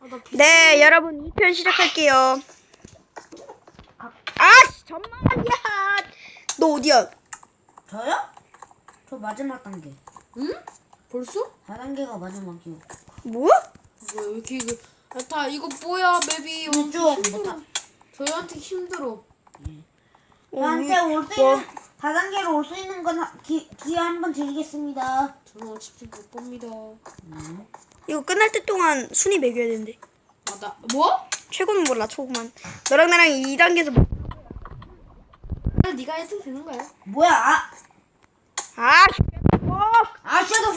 아. 네, 여러분 2편 시작할게요. 아, 잠만야. 너 어디야? 저요? 저 마지막 단계. 응? 벌써? 4단계가 마지막이요. 뭐? 뭐야 왜 이렇게 이거 아, 다 이거 뭐야 맵이 어, 왼쪽 힘들어 못하. 저희한테 힘들어 저한테 올수 뭐? 있는 4단계로 올 수 있는 건 하- 기, 기회 한번 드리겠습니다. 저는 집중 못 봅니다 이거 끝날 때 동안 순위 매겨야 되는데. 아 나 뭐? 최고는 몰라, 초고만. 너랑 나랑 2단계에서 뭐... 아, 네가 해도 되는 거야 뭐야? 아, 아, 뭐? 아 섀도우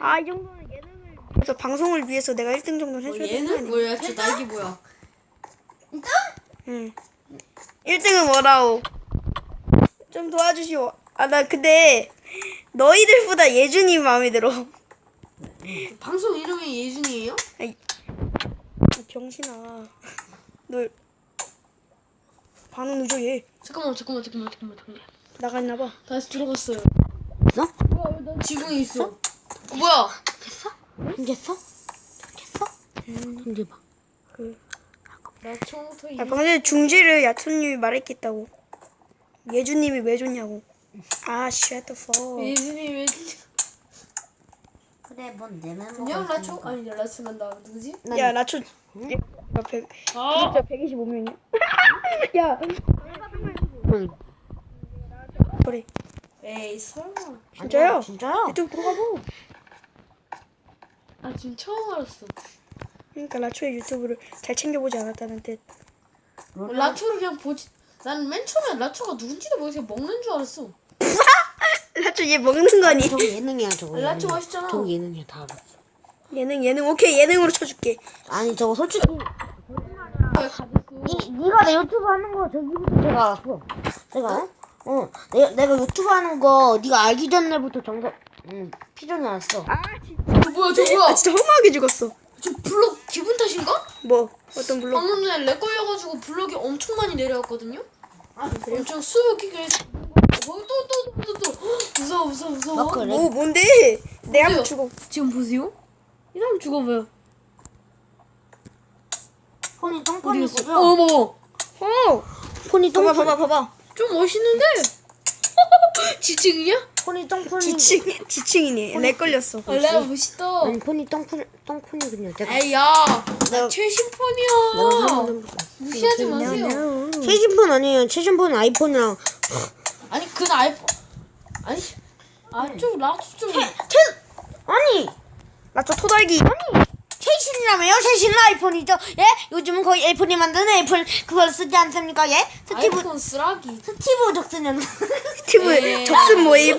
아, 이 정도는 예능을 위해서 방송을 위해서 내가 1등 정도는 뭐 해줘야 되는 거 얘는 아니야? 뭐야 저 날개 뭐야 응. 1등은 뭐라오? 좀 도와주시오. 아, 나 근데 너희들보다 예준이 마음에 들어. 방송 이름이 예준이에요? 아이, 병신아. 너 반응 누적해. 잠깐만 잠깐만 잠깐만 잠깐만 잠깐만 나갔나봐. 다시 들어갔어요 있어? 뭐야 왜난 지붕에 있어 어, 뭐야 됐어? 생겼어? 됐어? 근데 봐. 나 처음부터 이 전에 중지를 야천님이 말했겠다고. 예준님이 왜 줬냐고. 아, shut the fuck. 예준이 왜 그래, 뭔 내면 안녕 라초? 아니 라초는 나 누구지? 야, 나초. 나 100, 아 진짜 125명이야? 야, 그래. 에이 설마 진짜요? 진짜요? 유튜브 들어가보. 아 지금 처음 알았어 그러니까 라초의 유튜브를 잘 챙겨보지 않았다는 뜻. 라초를 그냥 보지 난 맨 처음에 라초가 누군지도 모르겠어 먹는 줄 알았어 라초 얘 먹는 거 아니? 저거 예능이야, 저거. 라초 예능. 맛있잖아 저거 예능이야, 다 알았어. 예능 예능 오케이 예능으로 쳐줄게. 아니, 저거 솔직히. 니, 니가 내 유튜브 하는 거 저기부터 제가 알았어. 내가? 어, 내가, 내가 유튜브 하는 거 네가 알기 전에부터 정석, 응, 피존이 알았어. 아 진짜. 저 뭐야 저 뭐야 아 진짜 허무하게 죽었어. 저 블럭 기분 탓인가? 뭐 어떤 블록? 방금 전에 렉 걸려가지고 블럭이 엄청 많이 내려왔거든요 아 엄청 수육이길래 또또 또 또 또 무서워 무서워 무서워 아, 그래? 뭐 뭔데? 내가 한번? 죽어. 지금 보세요 이 사람 죽어봐요 폰이 어디 똥폰이고요. 갔어 어머 어. 폰이 봐봐. 봐봐 봐봐. 좀 멋있는데 지층이냐? 폰이 똥폰이. 지칭 지칭이네. 렉 걸렸어. 아 레아 멋있다 아니 폰이 똥폰 똥폰이군요. 내가 에이 야 내가- 최신 폰이야 한번 무시하지 마세요 최신폰 아니에요. 최신폰 아이폰이랑 아니 그 아이폰 아니 아좀 라초 좀최 아니 라초 토달기. 최신이라며요? 최신 아이폰이죠. 예? 요즘은 거의 애플이 만드는 애플 그걸 쓰지 않습니까? 예? 스티브 아이폰 쓰라기 스티브 잡스는 스티브 네. 접슨 모임.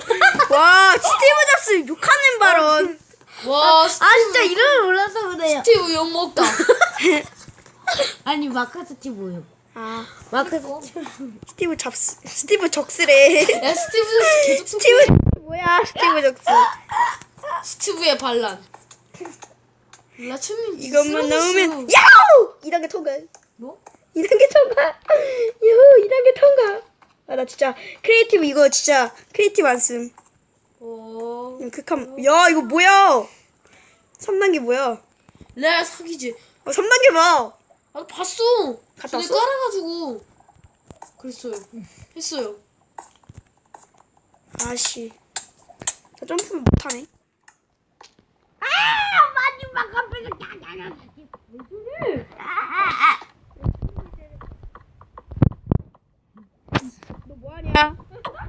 와 스티브 잡스 욕하는 발언. 와 아 진짜 이름을 몰라서 그래요. 스티브 욕 먹다 아니 마크 스티브요. 아 마크 스티브. 스티브 잡스 스티브 적스래. 야 스티브 잡스 계속 속 스티브 뭐야 스티브 적스. 스티브의 반란 라초님 이것만. 넣으면 야호! 2단계 통과. 뭐? 2단계 통과. 야호 2단계 통과. 아 나 진짜 크리에이티브 이거 진짜 크리에이티브 안 쓴. 어... 그냥 극한. 야 이거 뭐야? 3단계 뭐야? 레아 사기지 어 3단계 봐. 아 봤어 갔다 전에 왔어? 깔아가지고 그랬어요 했어요 아씨. 저 점프를 못하네. 아 마지막 앞에서 너 뭐하냐?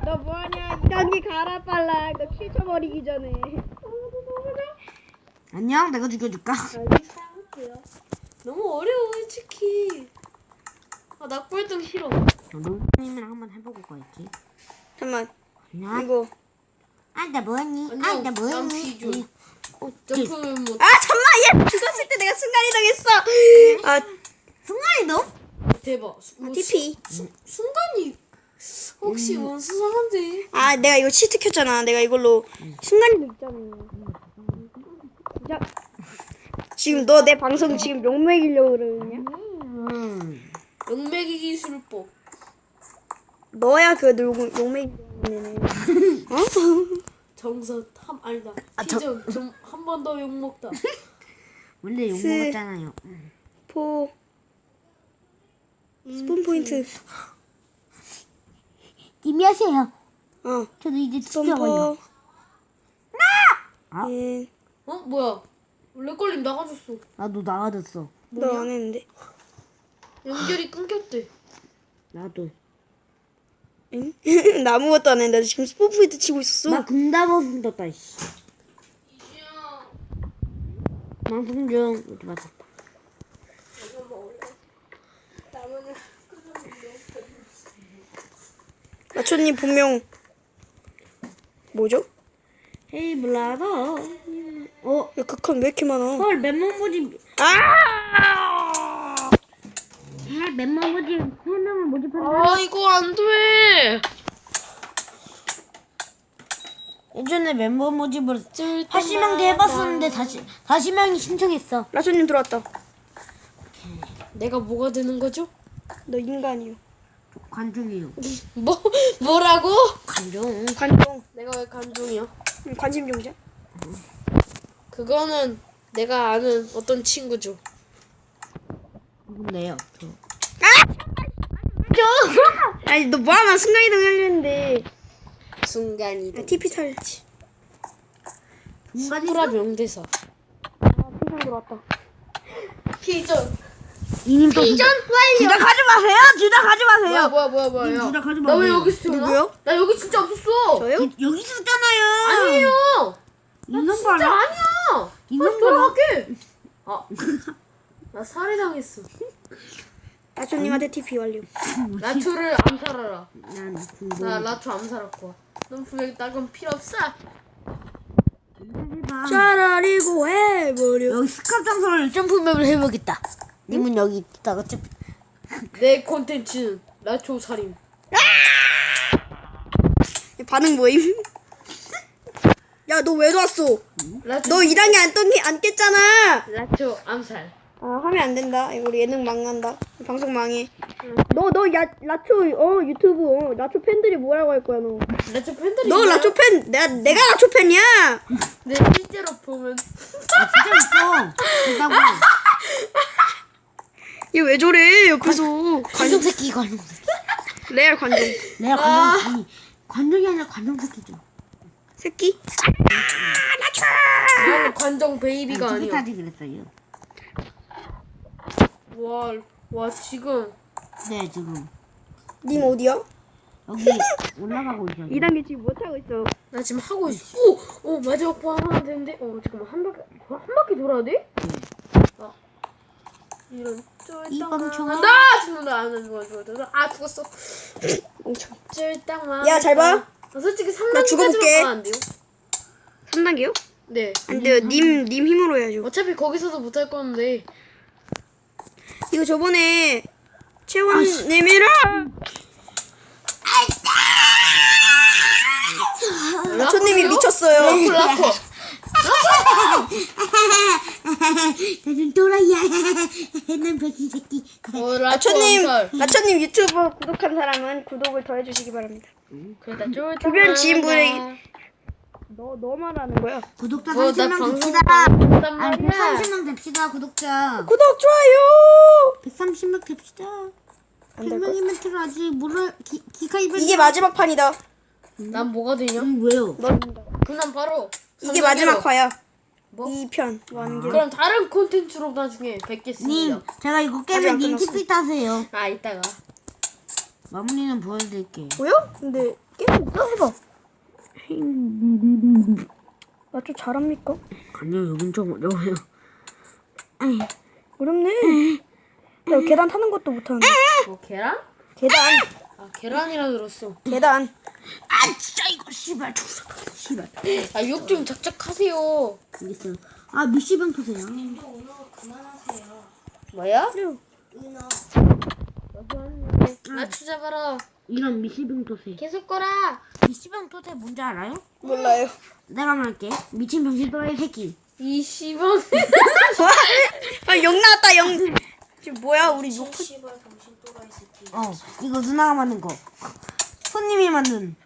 너 뭐하냐? 2단계 가라 빨라. 너 킬 쳐버리기 전에. 안녕 내가 죽여줄까? 너무 어려워 솔직히 아 낙골등 싫어 롤님이랑 한번 해보고 가야지. 잠만 안녕. 이거. 아 나 뭐니? 안녕, 아나 난 뭐니? 비주. 어, 못아 잠만 얘 죽었을 때 내가 순간 이동했어. 아 순간이 너? 대박 수- 뭐 TP. 수- 순간이 혹시 뭔 수상한데 아 내가 이거 치트 켰잖아. 내가 이걸로 순간 이동 있잖아. 야 지금 너 내 방송 지금 욕먹이려고 그러냐? 음. 영매기 기술법 너야 그 욕, 욕먹이려는 애네. 어? 정서 한 아니다 아, 저- 좀한 번 더 욕먹다 원래 욕 스. 먹었잖아요. 포 스폰 포인트 님이 하세요. 어 저도 이제 지켜봐요. 점퍼 아? 예, 어 뭐야? 렉걸림 나가줬어. 나도 나가졌어. 너안 했는데 연결이 끊겼대. 나도. 응? 나 아무것도 안 했는데 나 지금 포인트 치고 있었어 나 금다버 떴다 씨. 방송 중 어디 맞았다. 마초님 분명 뭐죠? 헤이 블라더. 어. 야, 극한 왜 이렇게 많아 헐 맨몸 모집. 아! 헐 맨몸 모집. 세 명을 모집한다. 아 이거 안 돼. 예전에 멤버 모집을 80명대 해봤었는데 다시 다시 명이 신청했어. 라초님 들어왔다 내가 뭐가 되는 거죠? 너 인간이요 관중이요. 뭐 뭐라고? 관중. 관종 내가 왜 간종이야? 음, 관심 종자 그거는 내가 아는 어떤 친구죠. 누군데요? 저. 아니 너 뭐하나 순간이동 하려는데 순간이 아, TP 탈지 프라 명대사. 아 피상 들어왔다 피전. 이님 또 피전 완료. 둘다 가지 마세요. 둘 다 가지 뭐야 마세요. 뭐야 뭐야 뭐야. 님 둘다 가지 나 왜 마세요. 여기 있어? 나? 누구요? 나 여기 진짜 없었어. 저요? 여- 여기 있었잖아요. 아니에요. 있는 진짜 거라. 아니야. 있는 빨리 거라. 돌아갈게. 아, 나 살해당했어. 라초님한테 TP 완료 라초를 암살하라. 난 나 궁금. 라초 암살할 거야. 넌 분명히 딴건 필요 없어. 차라리 고 해버려 여기 스캅 장소를 점프맵을 해보겠다. 님은 여기 있다가 점. 내 콘텐츠는 라초 살인. 반응 뭐임? 야 너왜 왔어? 라초 너 2단계 안, 떴니, 안 깼잖아 라초 암살. 아 하면 안 된다 이거 우리 예능 망한다 방송 망해 너 너 야 라초 어 유튜브 어 라초 팬들이 뭐라고 할 거야 너너 라초 팬들이 있나요? 라초 팬 내가 내가 라초 팬이야 내 실제로 보면 아 진짜 있어. 있다고. 얘 왜 저래 옆에서 관중 새끼 관중 새끼. 레알 관종 내가 관중 아니 관중이 아니라 관중 새끼죠. 새끼 나는 관정 베이비가 아니야. 티켓하지 그랬어요. 와, 와 지금 네 지금 님 어디야? 여기 올라가고 있어요. 2단계 지금 못하고 있어 나 지금 하고 있어. 오, 오 마지막 번 하나 되는데. 어 잠깐만 한 바퀴 한 바퀴 돌아야 돼? 아, 이런 쫄딱만. 나 죽는다. 안 죽어 죽어 죽어. 아 죽었어. 쫄딱만. 야, 잘 봐. 아, 솔직히 나 죽어볼게. 3단계까지만 안 돼요? 3단계요? 네. 안 돼요 님, 님 힘으로 해야죠 어차피 거기서도 못 할 건데. 이거 저번에 채원 내밀어 라초님이 라코요? 미쳤어요 라코 라코. 나좀 또라이야. 난 백신 새끼. 어 라코 라초님 암살. 라초님 유튜브 구독한 사람은 구독을 더 해주시기 바랍니다 그러다 쫄딱. 주변 지인분에게- 너, 너 말하는 거야 구독자 뭐, 나 30명 방송 됩시다. 봤단 아니 말이야. 130명 됩시다 구독자. 구독 좋아요 130명 됩시다. 안될 100명 것. 이벤트를 아직 몰라 기, 기카 이벤트. 이게 마지막 판이다 난 뭐가 되냐? 음, 왜요? 너 그럼 바로 이게 3단계로. 마지막 화야 뭐? 2편 완결 그럼 다른 콘텐츠로 나중에 님 뵙겠습니다. 제가 이거 아직 님 끝났어. TP 타세요. 아 이따가. 마무리는 보여드릴게요. 뭐야? 근데 게임 못다 해봐 나 좀 잘합니까? 아니요 여긴 좀 어려워요. 어렵네 야 계단 타는 것도 못하는데 뭐 계란? 계단 아 계란이라 들었어. 계단 아 진짜 이거 씨발. 씨발. 아 욕 좀 작작하세요. 알겠어요. 아 미시병 토세요. 뭐야? 나추 잡아라. 이런 미시병 토세. 계속 거라. 미시병 토세 뭔지 알아요? 몰라요 내가 말할게. 미친 병신 또라이 새끼. 이 씨발. 아영 나왔다 영 지금 뭐야 우리 욕어 이거 누나가 만든 거. 손님이 만든.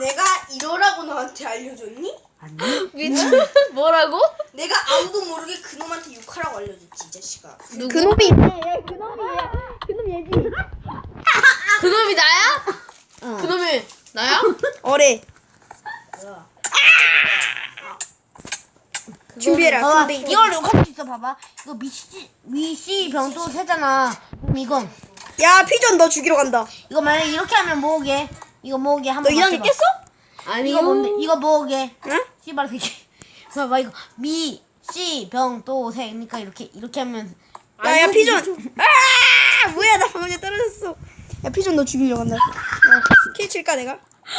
내가 이러라고 너한테 알려줬니? 아니? 미친 뭐라고? 내가 아무도 모르게 그놈한테 욕하라고 알려줬지 이 자식아. 누구? 그놈이 얘 그놈이 야. 그놈 얘지. 그놈이 나야? 어. 그놈이 나야? 어래. 뭐야? 준비해라. 봐봐, 근데 이걸 욕할 수 있어, 봐봐. 이거 미시, 미시 병도 세잖아. 그럼 이건. 야 피존 너 죽이러 간다. 이거 만약 에 이렇게 하면 뭐오게? 이거 뭐오게? 너 한번 이단이 맞춰봐. 깼어? 아니요. 이거 뭔데? 이거 뭐오게? 응? 씨발 새끼. 봐봐, 이거 미, 시, 병, 도, 세. 그러니까 이렇게, 이렇게 하면. 야야 피존. 아 뭐야 나 방금 전에 떨어졌어. 야 피존 너 죽이러 간다. 야, 킬 칠까 내가?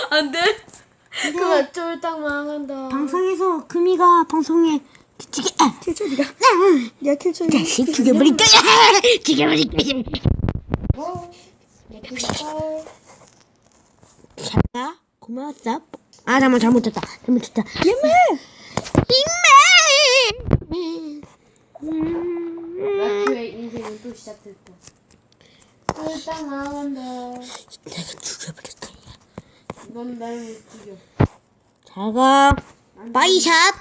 안 돼. 그만 쫄딱 망한다. 방송에서 금이가 방송에 죽여, 아, 킬쳐 네가. 네가 킬 쳐. 자식 죽여버릴 거야! 죽여버릴 거야! 자, 고마웠어. 아, 잠깐만, 잘못했다. 잘못했다. 예매. 임메! 라큐의 인생은 또 시작됐다. 쫄딱 망한다. 내가 죽여버릴 거야. 넌날 못 죽여. 자가 바이샷.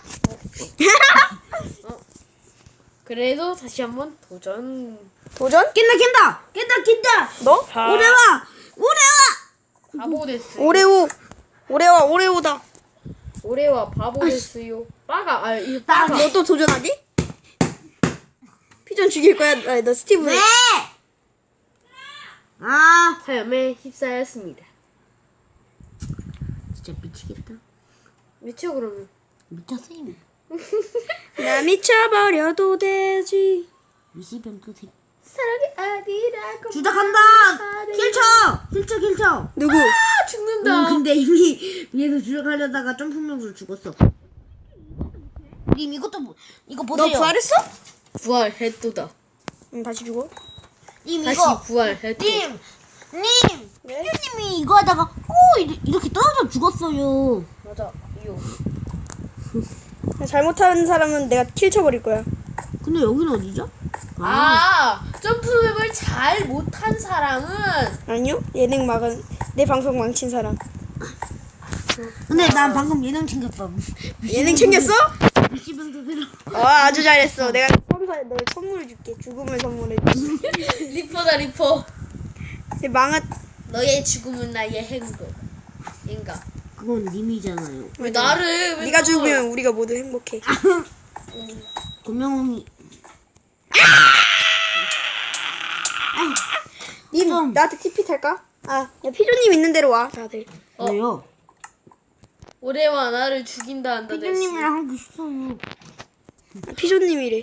그래도 다시 한번 도전. 도전? 깬다, 깬다! 깬다, 깬다! 너? 오래와! 오래와! 바보 됐어요. 오레오. 오레와 오레오다. 올해와 바보 됐어요. 빠가 아 이거 빠가. 너 또 도전하니? 피존 죽일 거야. 아, 너 스티브. 왜? 아, 화염에 휩싸였습니다. 진짜 미치겠다. 미쳐 그러면. 미쳤어, 이미. 나 미쳐버려도 되지. 미시병도 새. 사랑이 아니라고. 주작 한다! 킬쳐! 킬쳐, 킬쳐! 누구? 아 죽는다. 응, 근데 이미 위에서 주작하려다가 점프명으로 죽었어. 님, 이것도, 보- 이거 너 보세요. 부활했어? 부활했도다. 응 다시 죽어. 님, 다시 이거. 부활했도. 님! 님! 네? 님이 이거 하다가, 오! 이리- 이렇게 떨어져 죽었어요. 맞아. 이거. 잘못한 사람은 내가 킬 쳐버릴 거야. 근데 여기는 어디죠? 아 점프맵을 잘 못한 사람은 아니요? 예능 막은 내 방송 망친 사람. 근데 난 방금 예능 챙겼어. 예능 챙겼어? 미시병도. 어 아주 잘했어. 내가 선물 너 선물 줄게. 죽음을 선물해. 리퍼다 리퍼. 내 망한 너의 죽음은 나의 행복. 인가. 그건 님이잖아요. 왜 나를 왜 네가 또- 죽으면 우리가 모두 행복해. 고명훈이. 님 좀. 나한테 TP 탈까? 아, 야 피조님 있는 대로 와 다들. 어. 왜요? 올해와 나를 죽인다 한다 됐어. 피디님이랑 하기 싫어요. 아, 피조님이래.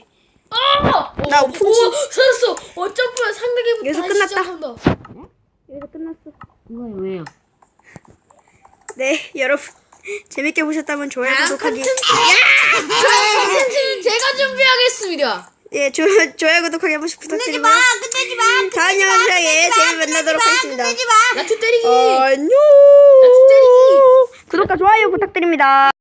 아! 나 어, 오픈치. 오, 살았어. 어점프야 상대기부터 여기서 다시 끝났다. 시작한다. 여기서 끝났어. 이거 왜요? 네 여러분 재밌게 보셨다면 좋아요 구독하기. 컨텐츠는 제가 준비하겠습니다. 예 조, 좋아요 구독하기 한 번씩 부탁드리고요. 끝내지 마! 다음 영상에 재미 만나도록 하겠습니다. 끝내지 마! 나트 때리기. 안녕. 때리기. 구독과 좋아요 부탁드립니다.